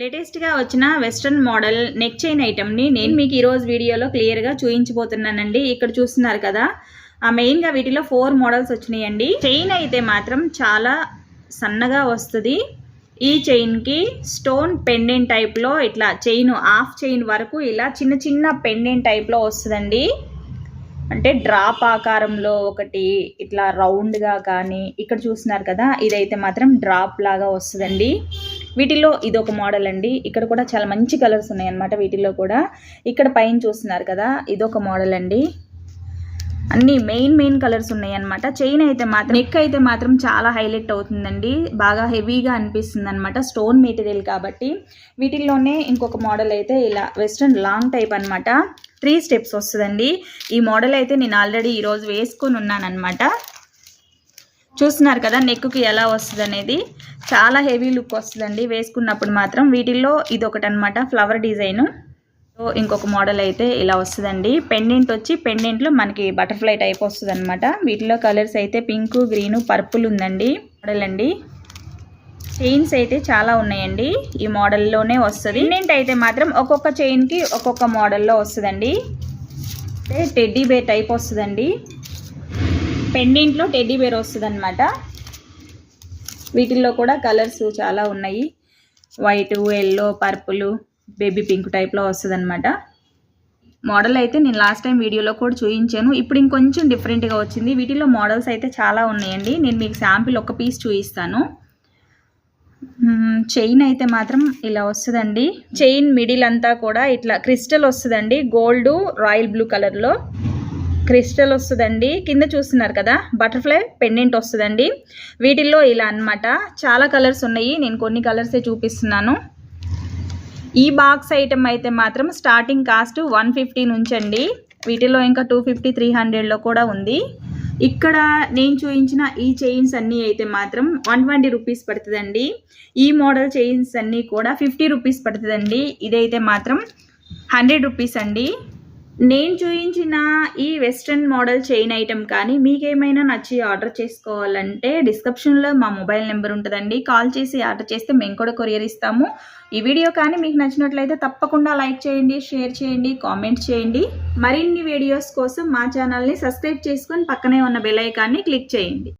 లేటెస్ట్గా వచ్చిన western model neck chain ఐటమ్ని నేను మీకు ఈరోజు వీడియోలో క్లియర్గా చూపించబోతున్నానండి ఇక్కడ చూస్తున్నారు కదా ఆ మెయిన్గా వీటిలో ఫోర్ మోడల్స్ వచ్చినాయండి. చైన్ అయితే మాత్రం చాలా సన్నగా వస్తుంది. ఈ చైన్కి స్టోన్ పెండెంట్ టైప్లో ఇట్లా చైన్ హాఫ్ చైన్ వరకు ఇలా చిన్న చిన్న పెండెంట్ టైప్లో వస్తుందండి. అంటే డ్రాప్ ఆకారంలో ఒకటి ఇట్లా రౌండ్గా కానీ ఇక్కడ చూస్తున్నారు కదా ఇదైతే మాత్రం డ్రాప్ లాగా వస్తుందండి. వీటిలో ఇది ఒక మోడల్ అండి. ఇక్కడ కూడా చాలా మంచి కలర్స్ ఉన్నాయన్నమాట వీటిలో కూడా. ఇక్కడ పైన చూస్తున్నారు కదా ఇదొక మోడల్ అండి. అన్ని మెయిన్ మెయిన్ కలర్స్ ఉన్నాయి అనమాట చైన్ అయితే మాత్రం నెక్ అయితే మాత్రం చాలా హైలైట్ అవుతుందండి. బాగా హెవీగా అనిపిస్తుంది అనమాట స్టోన్ మెటీరియల్ కాబట్టి. వీటిల్లోనే ఇంకొక మోడల్ అయితే ఇలా వెస్ట్రన్ లాంగ్ టైప్ అనమాట త్రీ స్టెప్స్ వస్తుందండి. ఈ మోడల్ అయితే నేను ఆల్రెడీ ఈరోజు వేసుకొని ఉన్నాను అనమాట చూస్తున్నారు కదా నెక్కి ఎలా వస్తుంది అనేది చాలా హెవీ లుక్ వస్తుందండి. వేసుకున్నప్పుడు మాత్రం వీటిల్లో ఇది ఒకటి అనమాట ఫ్లవర్ డిజైన్. సో ఇంకొక మోడల్ అయితే ఇలా వస్తుందండి. పెండెంట్ వచ్చి పెండెంట్లో మనకి బటర్ఫ్లై టైప్ వస్తుంది అనమాట వీటిలో కలర్స్ అయితే పింక్ గ్రీను పర్పుల్ ఉందండి. మోడల్ అండి. చైన్స్ అయితే చాలా ఉన్నాయండి. ఈ మోడల్లోనే వస్తుంది. పెండెంట్ అయితే మాత్రం ఒక్కొక్క చైన్కి ఒక్కొక్క మోడల్లో వస్తుందండి. అంటే టెడ్డీ బేర్ టైప్ వస్తుందండి. పెండెంట్లో టెడ్డీ బేర్ వస్తుంది వీటిల్లో కూడా కలర్స్ చాలా ఉన్నాయి. White yellow purple baby pink టైప్లో వస్తుంది అనమాట మోడల్ అయితే నేను లాస్ట్ టైం వీడియోలో కూడా చూపించాను ఇప్పుడు ఇంకొంచెం డిఫరెంట్గా వచ్చింది. వీటిలో మోడల్స్ అయితే చాలా ఉన్నాయండి. నేను మీకు శాంపిల్ ఒక పీస్ చూపిస్తాను చైన్ అయితే మాత్రం ఇలా వస్తుందండి. చైన్ మిడిల్ అంతా కూడా ఇట్లా క్రిస్టల్ వస్తుందండి. గోల్డ్ రాయల్ బ్లూ కలర్లో క్రిస్టల్ వస్తుందండి. కింద చూస్తున్నారు కదా బటర్ఫ్లై పెండెంట్ వస్తుందండి. వీటిల్లో ఇలా అన్నమాట. చాలా కలర్స్ ఉన్నాయి. నేను కొన్ని కలర్సే చూపిస్తున్నాను. ఈ బాక్స్ ఐటెం అయితే మాత్రం స్టార్టింగ్ కాస్ట్ వన్ ఫిఫ్టీ నుంచండి. వీటిలో ఇంకా టూ ఫిఫ్టీ త్రీ హండ్రెడ్లో కూడా ఉంది. ఇక్కడ నేను చూపించిన ఈ చైన్స్ అన్నీ అయితే మాత్రం వన్ ట్వంటీ రూపీస్ పడుతుందండి. ఈ మోడల్ చైన్స్ అన్నీ కూడా ఫిఫ్టీ రూపీస్ పడుతుందండి. ఇదైతే మాత్రం హండ్రెడ్ రూపీస్ అండి. నేను చూపించిన ఈ వెస్ట్రన్ మోడల్ చైన్ ఐటెం కానీ మీకేమైనా నచ్చి ఆర్డర్ చేసుకోవాలంటే డిస్క్రిప్షన్లో మా మొబైల్ నెంబర్ ఉంటుందండి. కాల్ చేసి ఆర్డర్ చేస్తే మేము కూడా కొరియర్ ఇస్తాము. ఈ వీడియో కానీ మీకు నచ్చినట్లయితే తప్పకుండా లైక్ చేయండి షేర్ చేయండి కామెంట్ చేయండి. మరిన్ని వీడియోస్ కోసం మా ఛానల్ని సబ్స్క్రైబ్ చేసుకొని పక్కనే ఉన్న బెల్ ఐకాన్ని క్లిక్ చేయండి.